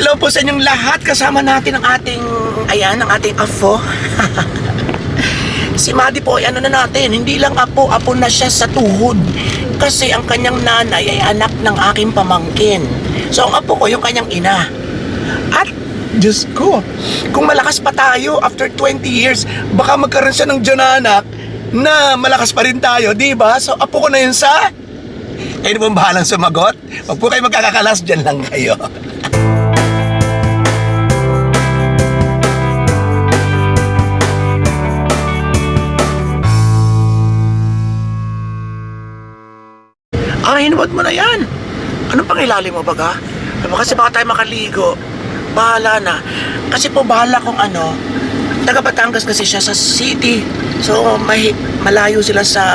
Hello po sa inyong lahat. Kasama natin ang ating, ayan, ang ating afo. si Madi po, ay ano na natin, hindi lang apo, apo na siya sa tuhod. Kasi ang kanyang nanay ay anak ng aking pamangkin. So ang apo ko, yung kanyang ina. At, Diyos ko, kung malakas pa tayo after 20 years, baka magkaroon siya ng jonanak na malakas pa rin tayo, di ba? So apo ko na yun sa... Kayo na po ang bahalang sumagot? Huwag po kayo magkakakalas, dyan lang kayo. Ah, hinuwag mo na yan. Anong pangilalim mo baga? Kasi baka tayo makaligo. Bahala na. Kasi po bahala kung ano, taga Batangas kasi siya sa city. So, may, malayo sila sa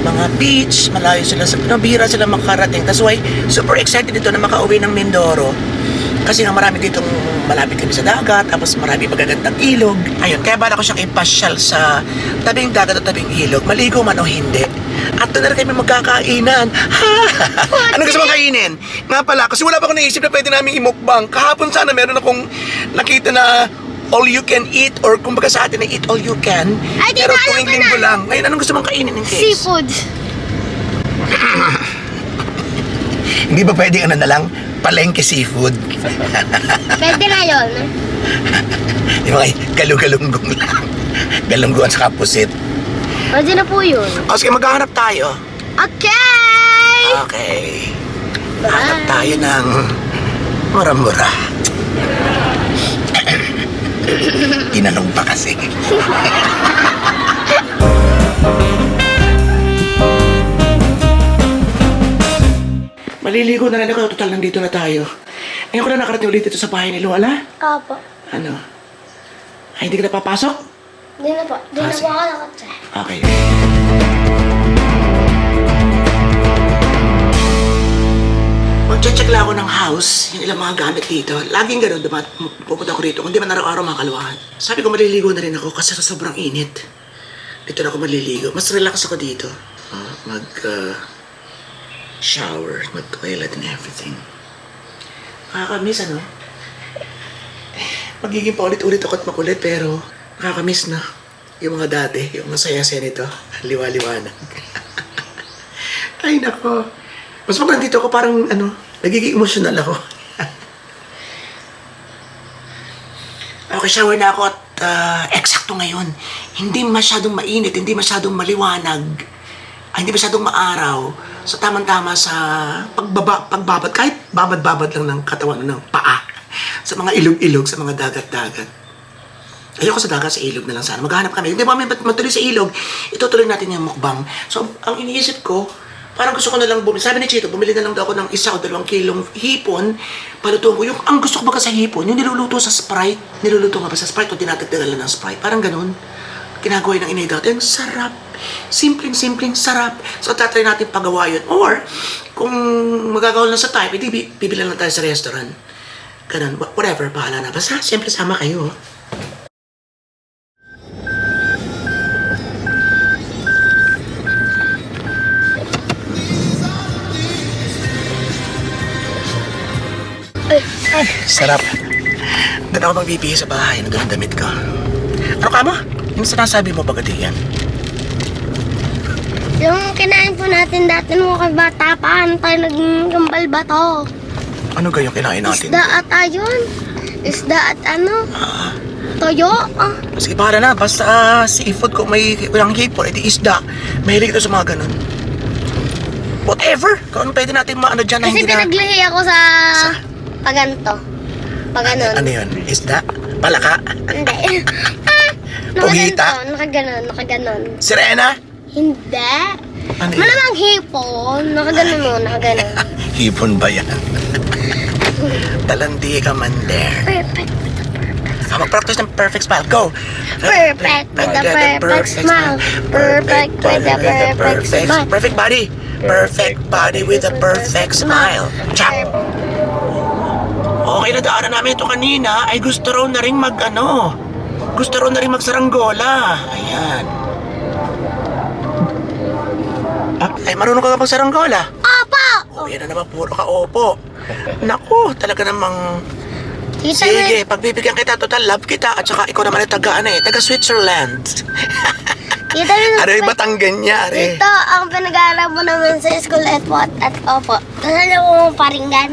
mga beach, malayo sila sa, bihira sila makarating. That's why, super excited dito na makauwi ng Mindoro. Kasi nga marami ditong malapit kami sa dagat, tapos marami magagandang ilog. Ayun, kaya bala ko siyang ipasyal sa tabing dagat at tabing ilog, maligo man o hindi. At doon na rin kami magkakainan. Anong gusto mong kainin? Nga pala, kasi wala pa akong naisip na pwede namin imukbang. Kahapon sana meron akong nakita na all you can eat or kumbaga sa atin na eat all you can. Ay, di pero na, tuwing na. linggo lang. Ngayon, anong gusto mong kainin in case? Seafood. Hindi ba pwede ano na lang? Palengke seafood. Pwede na yun. Yung mga galugalunggong lang. Galungguan sa kapusit. Pwede na po yun. O sige, maghahanap tayo. Okay! Okay. Hanap tayo ng mura-mura. Tinanong pa kasi. Maliligo na rin ako. Total, nandito na tayo. Ngayon ko na nakarating ulit dito sa bahay ni Lola. Opo. Ano? Ay, hindi ka na papasok? Di na po. Di Ah, na sige. po ako nakatsa. Okay. Magche-check lang ako ng house, yung ilang mga gamit dito. Laging ganun, dumat, pupunta ako rito. Kundi man araw-araw makaluwahan. Sabi ko maliligo na rin ako kasi sa sobrang init. Dito na ako maliligo. Mas relax ako dito. Ah, mag, uh, shower, mag-toilet and everything. Nakakamiss, ano? Magiging paulit-ulit ako at makulit, pero nakakamiss na. Yung mga dati, yung masaya-saya nito, liwa-liwanag. Ay, nako. Mas pag nandito ako, parang, ano, nagiging emotional ako. okay, shower na ako at ah, eksakto ngayon. Hindi masyadong mainit, hindi masyadong maliwanag, ay, hindi masyadong maaraw. So, tamang-tama sa pagbaba, pagbabad, kahit babad-babad lang ng katawan ng paa. Sa mga ilog-ilog, sa mga dagat-dagat. Ayoko sa dagat, sa ilog na lang sana. Maghanap kami. Hindi ba kami matuloy sa ilog, itutuloy natin yung mukbang. So, ang iniisip ko, parang gusto ko na lang bumili. Sabi ni Chito, bumili na lang daw ako ng isa o dalawang kilong hipon. Palutuin ko. Yung, ang gusto ko baga sa hipon, yung niluluto sa Sprite. Niluluto nga ba sa Sprite o dinatagdagan lang ng Sprite. Parang ganun. Ginagawa ng inay dati. Ang sarap. Simpleng-simpleng sarap. So, tatry natin pagawa yun. Or, kung magagawa lang sa type, bi- bibili lang tayo sa restaurant. Ganun. Wha- Whatever, bahala na. Basta, siyempre sama kayo. Ay, sarap. Doon ako magbibihis sa bahay ng ganun damit ko. Ano ka mo? Yung sinasabi mo bagati yan? Yung kinain po natin dati nung kay bata pa, ano tayo naging gambal ba to? Ano gayong kinain natin? Isda at ayun. Isda at ano? Ah, Toyo. Ah. sige, bahala na. Basta ah, seafood ko may walang hipon, edi isda. Mahilig ito sa mga ganun. Whatever. Kung ano pwede natin maano dyan na Kasi hindi na... pinaglihi ako sa paganto. Paganon. Ano yun? Isda? Palaka? Hindi. Ah, Pugita? Nakaganon. Nakaganon. Sirena? Hindi. Ano yun? Malamang hipon. Nakaganon mo. Nakaganon. Hipon ba yan? Talandi ka man there. Perfect. Ah, mag-practice ng perfect smile. Go! Perfect with the perfect smile. Perfect with the perfect smile. Perfect body. Perfect body with a perfect smile. Chap! Okay na daanan namin ito kanina ay gusto raw na rin mag ano. Gusto raw na rin magsaranggola. Ayan. Ah, ay marunong ka ba magsaranggola? Opo! Oh, yan na naman puro ka opo. Naku, talaga namang... Tita, Sige, pagbibigyan kita, total love kita. At saka ikaw naman ay taga, ano eh, taga Switzerland. Tita, Ano yung Batanggan niya, are? Ito ang pinag-aaral mo naman sa school at po at opo. Kasala mo mong paringgan.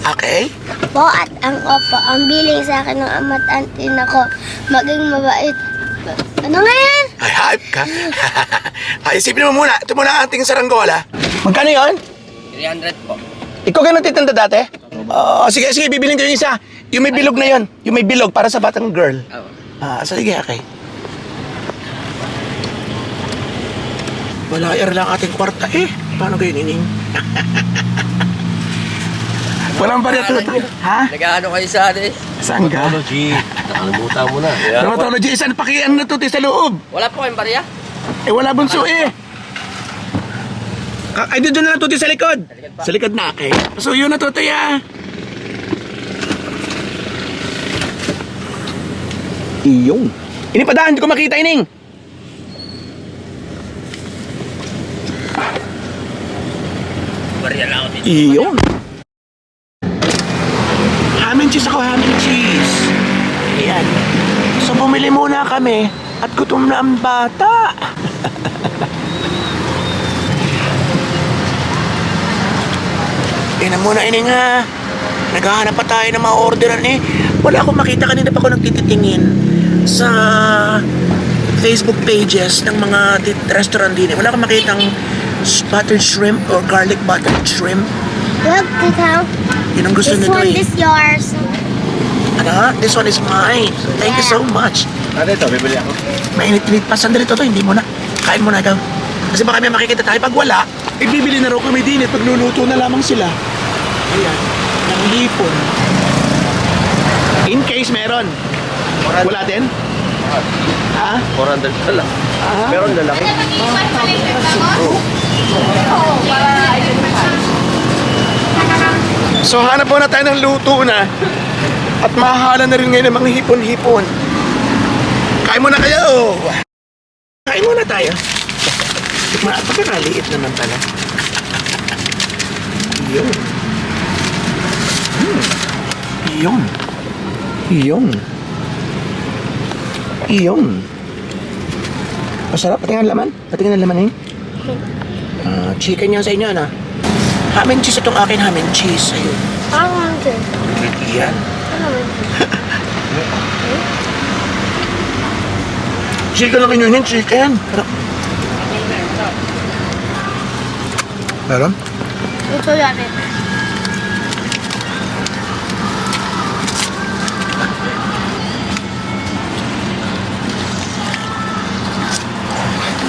Okay? Po at ang opo. Ang biling sa akin ng ama't auntie na ko. Maging mabait. Ano nga yan? Ay, hype ka. Ay, isipin mo muna. Ito muna ang ating saranggola. Magkano yun? 300 po. Ikaw ka nagtitinda dati? Oo, sige, sige, bibilin ko yung isa. Yung may bilog na yun. Yung may bilog para sa batang girl. Ah, sige, okay. Wala air lang ating kwarta eh. Paano kayo nining? Walang barya to. Ha? Nag-ano kayo sa atin? Saan ka? Technology. Nakalimutan mo na. Dermatology, saan pakian na to sa loob? Wala po kayong barya? Eh, wala bunso eh. Ah, ay, doon na lang tuti sa likod. Sa likod na, okay. So, yun na tuti ah. Iyong. Ini pa daan, hindi ko makita ining. Barya lang ako dito. Iyon. Cheese ako, ham and cheese. Ayan. So, bumili muna kami at gutom na ang bata. Ina muna ini nga. Naghahanap pa tayo ng mga orderan eh. Wala akong makita kanina pa ako nagtititingin sa Facebook pages ng mga restaurant din. eh. Wala akong makitang buttered shrimp or garlic buttered shrimp. Look, Tita. Yun ang gusto This nito one, eh. this yours. Ha? This one is mine. Thank you so much. Ano ito? Bibili ako. Mainit-init pa. Sandali to to. Hindi mo na. Kain mo na ikaw. Kasi baka may makikita tayo. Pag wala, ibibili na raw kami din eh. Pagluluto na lamang sila. Ayan. Ng hipon. In case meron. Wala din? Ha? 400 na lang. Ah? Meron lalaki. So hanap muna tayo ng luto na. At mahala na rin ngayon ng mga hipon-hipon. Kain muna kayo! Kain muna tayo. Ma, pagkakaliit naman pala. Yun. Hmm. Yun. Yun. Yun. Masarap. Patingin ang laman. Patingin ang laman eh. Ah, chicken yan sa inyo, ano? Ham and cheese itong akin, ham and cheese. Ayun. Ang mga Yan. Chicken lang yun, chicken. Meron? Ito yan eh.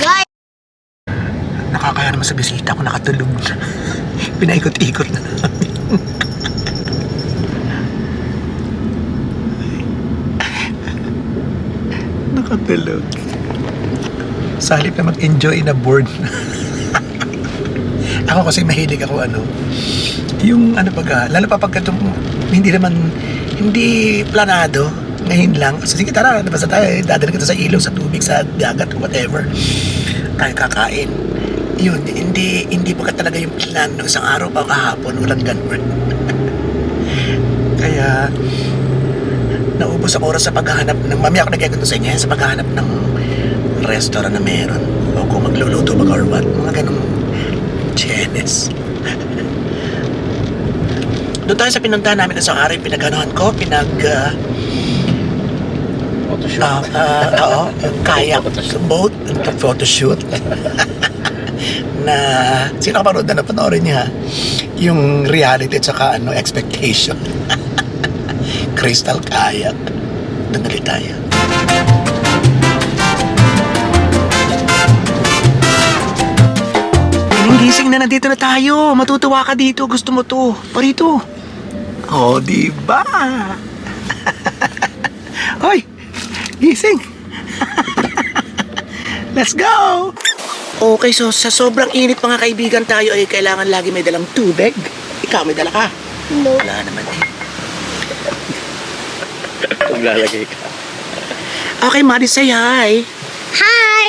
Guys, Nakakaya naman sa bisita ko nakatulog na. Pinaikot-ikot na namin. nakatulog. Sa halip na mag-enjoy na na. ako kasi mahilig ako ano, yung ano pag, lalo pa pag itong, hindi naman, hindi planado, ngayon lang. So, sige, tara, basta tayo, dadala kita sa ilog, sa tubig, sa dagat, whatever. Tayo kakain. Yun, hindi, hindi pa talaga yung plan ng isang araw pa kahapon, walang ganun. Kaya, naubos ang oras sa paghahanap ng, mami ako nagkaganto sa inyo, sa paghahanap ng restaurant na meron. O kung magluluto ba or what, mga ganong chenes. Doon tayo sa pinuntahan namin sa araw, yung pinaganohan ko, pinag... ah, Photoshoot. Ah, ah, oo, kayak boat, photoshoot. na, sino ka parood na napanoorin niya? Yung reality at saka ano, expectation. Crystal kayak. Tayo. Pining gising na nandito na tayo. Matutuwa ka dito. Gusto mo to. Parito. Oh, di ba? Hoy, gising. Let's go! Okay, so sa sobrang init mga kaibigan tayo ay kailangan lagi may dalang tubig. Ikaw may dala ka. no. Wala naman eh. Kung lalagay ka. Okay, Maddie, say hi. Hi!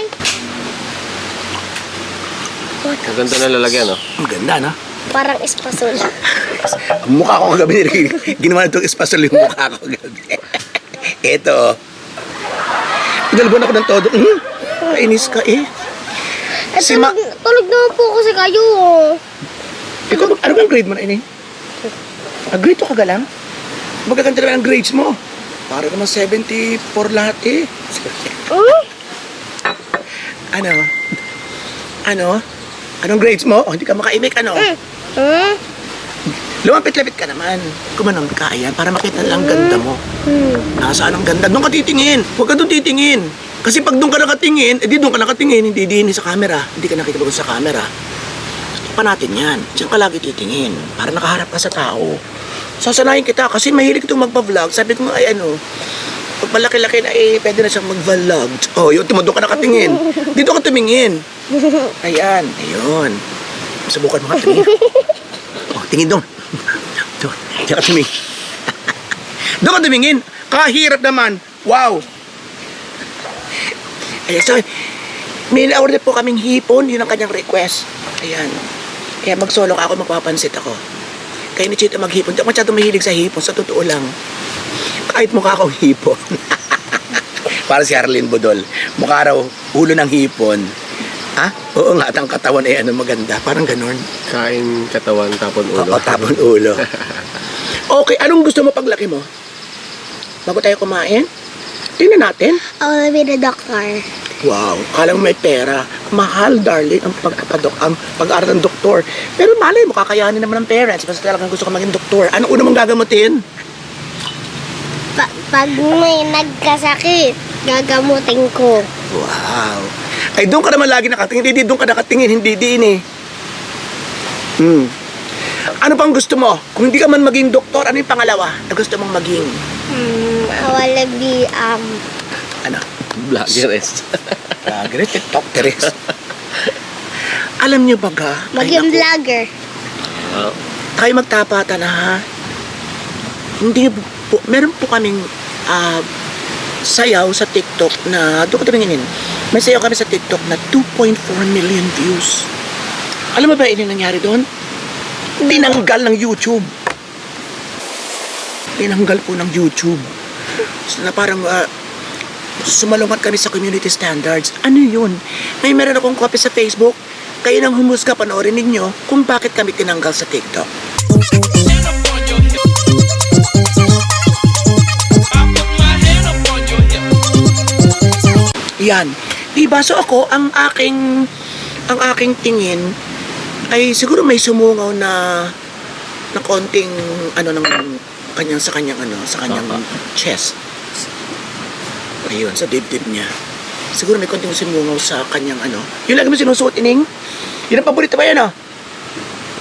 Ang ganda na lalagyan, no? Ang ganda, no? Parang espasol. Ang mukha ko kagabi, ginawa na itong espasol yung mukha ko kagabi. Ito. Pinalbuan ako ng todo. Hmm, kainis ka eh. Eh, Si Ma- tulog, tulog naman po kasi kayo. Ikaw, ano bang grade mo na ini? Ah, grade 2 ka ga lang? Magaganda naman ang grades mo. Para naman 74 lahat eh. Hmm? Ano? Ano? Anong grades mo? Oh, hindi ka makaimik, ano? Hmm? Hmm? Lumapit-lapit ka naman. Kumanon ka, ayan, para makita lang ganda mo. Hmm. Nasaan ang ganda? Doon ka titingin. Huwag ka doon titingin. Kasi pag doon ka nakatingin, edi doon ka nakatingin, hindi din sa camera. Hindi ka nakita sa camera. Pa natin yan. Diyan ka lagi titingin. Para nakaharap ka sa tao. Sasanayin kita kasi mahilig itong magpa-vlog. Sabi ko ay ano, pag malaki-laki na eh, pwede na siyang mag-vlog. Oh, yun, doon ka nakatingin. Dito ka tumingin. Ayan, ayun. Subukan mo ka tumingin. Oh, tingin doon. Doon, diyan ka tumingin. doon ka tumingin. Kahirap naman. Wow. Ayan, so, may na-order po kaming hipon. Yun ang kanyang request. Ayan. Kaya mag-solo ka ako, magpapansit ako. Kaya ni Chito maghipon. Hindi ako masyadong mahilig sa hipon. Sa totoo lang. Kahit mukha akong hipon. Para si Arlene Budol. Mukha raw ulo ng hipon. Ha? Oo nga, at ang katawan ay ano maganda. Parang ganon. Kain katawan, tapon ulo. Oo, tapon ulo. okay, anong gusto mo paglaki mo? Bago tayo kumain? Tingnan natin. I wanna be the doctor. Wow, kala mo may pera. Mahal, darling, ang pagpapadok, ang pag-aaral ng doktor. Pero malay mo, kakayanin naman ng parents. Basta talagang gusto ko maging doktor. Ano una mong gagamutin? Pa- pag may nagkasakit, gagamutin ko. Wow. Ay, doon ka naman lagi nakatingin. Hindi, doon ka nakatingin. Hindi din eh. Hmm. Ano pang gusto mo? Kung hindi ka man maging doktor, ano yung pangalawa na gusto mong maging? Hmm, I wanna be, um? Vlogger, TikTok, Teres. Alam niyo ba ga? Maging vlogger. oh. tayo magtapatan na ha. Hindi po, meron po kaming ah, sayaw sa TikTok na, doon ko tuminginin, may sayaw kami sa TikTok na 2.4 million views. Alam mo ba yun yung nangyari doon? Tinanggal ng YouTube. Tinanggal po ng YouTube. So, na parang ah, sumalungat kami sa community standards. Ano yun? May meron akong copy sa Facebook. Kayo nang humusga panoorin ninyo kung bakit kami tinanggal sa TikTok. Yan. Diba? So ako, ang aking, ang aking tingin ay siguro may sumungaw na na konting ano ng kanyang sa kanyang ano sa kanyang chest. Ayun, sa dibdib niya. Siguro may konting sumungaw sa kanyang ano. Yung lagi mo sinusuot, ining? Yun ang paborito ba yan, ah?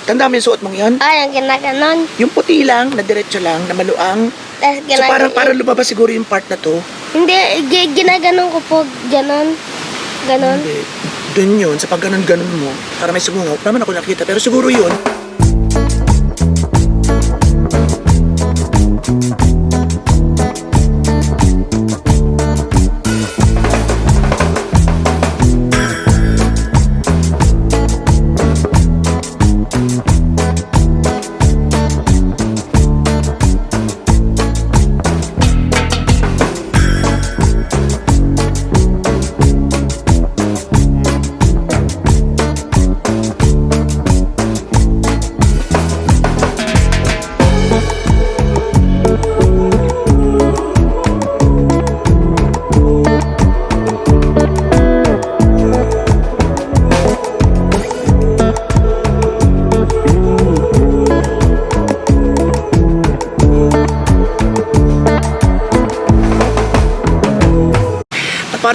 Tanda mo yung suot mong yan? Ay, ang ginaganon. Yung puti lang, na diretso lang, na maluang. Tapos So ginaganon. parang, parang lumabas siguro yung part na to. Hindi, gi- ginaganon ko po, ganon. Ganon. Hindi. Doon yun, sa pag ganon-ganon mo, para may sumungaw. Naman ako nakita, pero siguro yun.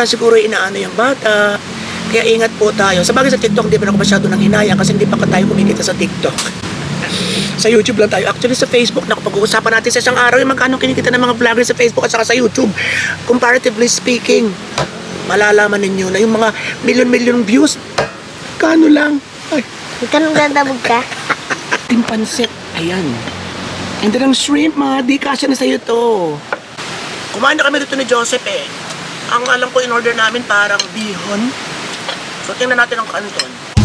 Siguro inaano yung bata. Kaya ingat po tayo. Sa bagay sa TikTok, hindi pa ako masyado nang hinayang kasi hindi pa ka tayo kumikita sa TikTok. sa YouTube lang tayo. Actually, sa Facebook, naku, pag-uusapan natin sa isang araw yung magkano kinikita ng mga vloggers sa Facebook at saka sa YouTube. Comparatively speaking, malalaman ninyo na yung mga million-million views, kano lang. Ay, nang dadabog ka. ating pansit. Ayan. And then ang shrimp, mga di kasya na sa'yo to. Kumain na kami dito ni Joseph eh. Ang alam ko in order namin parang bihon. So tingnan natin ang kanton.